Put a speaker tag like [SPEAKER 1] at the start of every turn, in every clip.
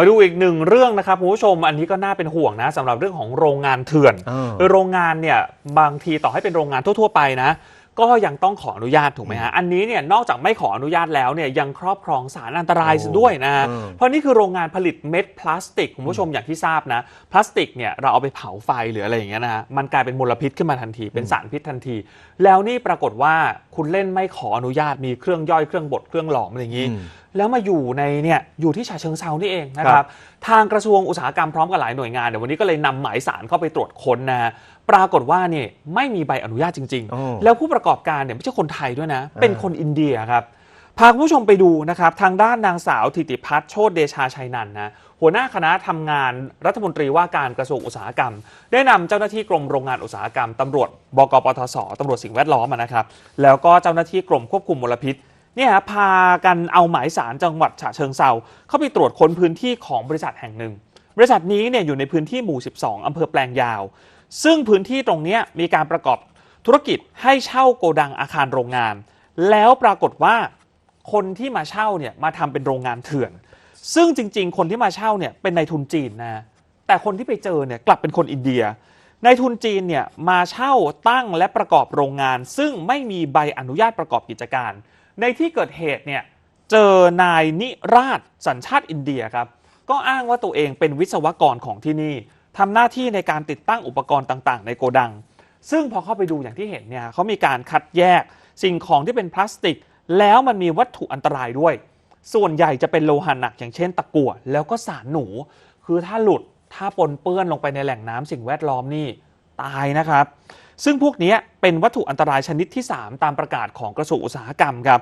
[SPEAKER 1] มาดูอีกหนึ่งเรื่องนะครับคุณผู้ชมอันนี้ก็น่าเป็นห่วงนะสำหรับเรื่องของโรงงานเถื่อน
[SPEAKER 2] เออ
[SPEAKER 1] คือโรงงานเนี่ยบางทีต่อให้เป็นโรงงานทั่ว ๆ ไปนะ ก็ยังต้องขออนุญาตถูกไหมฮะอันนี้เนี่ยนอกจากไม่ขออนุญาตแล้วเนี่ยยังครอบครองสารอันตราย
[SPEAKER 2] โอ้
[SPEAKER 1] ด้วยนะฮะ
[SPEAKER 2] เออ
[SPEAKER 1] เพราะนี่คือโรงงานผลิตเม็ดพลาสติกคุณผู้ชมอย่างที่ทราบนะ พลาสติกเนี่ยเราเอาไปเผาไฟหรืออะไรอย่างเงี้ยนะฮะมันกลายเป็นมลพิษขึ้นมาทันที เป็นสารพิษทันที แล้วนี่ปรากฏว่าคุณเล่นไม่ขออนุญาตมีเครื่องย่อยเครื่องบดเครื่องหลอมอะไรอย่างงี้
[SPEAKER 2] อืม
[SPEAKER 1] แล้วมาอยู่ในเนี่ยอยู่ที่ฉะเชิงเซานี่เองนะค
[SPEAKER 2] ครั
[SPEAKER 1] รับ
[SPEAKER 2] บ
[SPEAKER 1] ทางกระทรวงอุตสาหกรรมพร้อมกับหลายหน่วยงานเดี๋ยววันนี้ก็เลยนำหมายสารเข้าไปตรวจค้นนะฮะ ปรากฏว่านี่ไม่มีใบอนุญาตจริง
[SPEAKER 2] โอ้
[SPEAKER 1] ๆแล้วผู้ประกอบการเนี่ยไม่ใช่คนไทยด้วยนะ
[SPEAKER 2] อ่า
[SPEAKER 1] เป็นคนอินเดียครับพาคุณผู้ชมไปดูนะครับทางด้านนางสาวธิติพัฒน์โชติเดชาชัยนันท์นะหัวหน้าคณะทำงานรัฐมนตรีว่าการกระทรวงอุตสาหกรรม ได้นำเจ้าหน้าที่กรมโรงงานอุตสาหกรรมตำรวจบกปทศตำรวจสิ่งแวดล้อมอะนะครับแล้วก็เจ้าหน้าที่กรมควบคุมมลพิษเนี่ยฮะพากันเอาหมายสารจังหวัดฉะเชิงเซาเข้าไปตรวจค้นพื้นที่ของบริษัทแห่งหนึ่ง บริษัทนี้เนี่ยอยู่ในพื้นที่หมู่ 12อำเภอแปลงยาว ซึ่งพื้นที่ตรงนี้มีการประกอบธุรกิจให้เช่าโกดังอาคารโรงงาน แล้วปรากฏว่าคนที่มาเช่าเนี่ยมาทำเป็นโรงงานเถื่อน ซึ่งจริง ๆ คนที่มาเช่าเนี่ยเป็นนายทุนจีนนะแต่คนที่ไปเจอเนี่ยกลับเป็นคนอินเดียนายทุนจีนเนี่ยมาเช่าตั้งและประกอบโรงงาน ซึ่งไม่มีใบอนุญาตประกอบกิจการ ในที่เกิดเหตุเนี่ยเจอนายนิราชสัญชาติอินเดียครับก็อ้างว่าตัวเองเป็นวิศวกรของที่นี่ ทำหน้าที่ในการติดตั้งอุปกรณ์ต่างๆ ในโกดัง ซึ่งพอเข้าไปดูอย่างที่เห็นเนี่ยเขามีการคัดแยกสิ่งของที่เป็นพลาสติก แล้วมันมีวัตถุอันตรายด้วย ส่วนใหญ่จะเป็นโลหะหนักอย่างเช่นตะกั่วแล้วก็สารหนู คือถ้าหลุดถ้าปนเปื้อนลงไปในแหล่งน้ำสิ่งแวดล้อมนี่ตายนะครับ ซึ่งพวกนี้เป็นวัตถุอันตรายชนิดที่ 3 ตามประกาศของกระทรวงอุตสาหกรรมครับ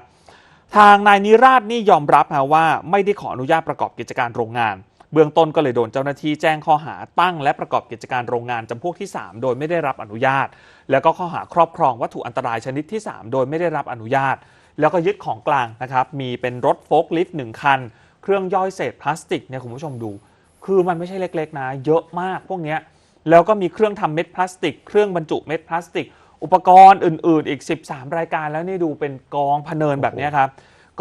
[SPEAKER 1] ทางนายนิราชนี่ยอมรับนะว่าไม่ได้ขออนุญาตประกอบกิจการโรงงาน เบื้องต้นก็เลยโดนเจ้าหน้าที่แจ้งข้อหาตั้ง และประกอบกิจการโรงงานจำพวกที่ 3 โดยไม่ได้รับอนุญาต แล้วก็ข้อหาครอบครองวัตถุอันตรายชนิดที่ 3 โดยไม่ได้รับอนุญาต แล้วก็ยึดของกลางนะครับมีเป็นรถโฟล์คลิฟต์หนึ่งคัน เครื่องย่อยเศษพลาสติกเนี่ยคุณผู้ชมดู คือมันไม่ใช่เล็กๆนะ เยอะมากพวกเนี้ยแล้วก็มีเครื่องทำเม็ดพลาสติก เครื่องบรรจุเม็ดพลาสติก อุปกรณ์อื่น ๆ อีก 13 รายการแล้วนี่ดูเป็นกองพเนินแบบเนี้ยครับ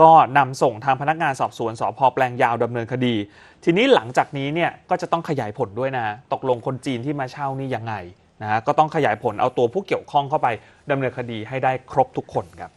[SPEAKER 1] ก็นำส่งทางพนักงานสอบสวนสพแปลงยาวดำเนินคดี ทีนี้หลังจากนี้เนี่ยก็จะต้องขยายผลด้วยนะ ตกลงคนจีนที่มาเช่านี่ยังไงนะก็ต้องขยายผลเอาตัวผู้เกี่ยวข้องเข้าไปดำเนินคดีให้ได้ครบทุกคนครับ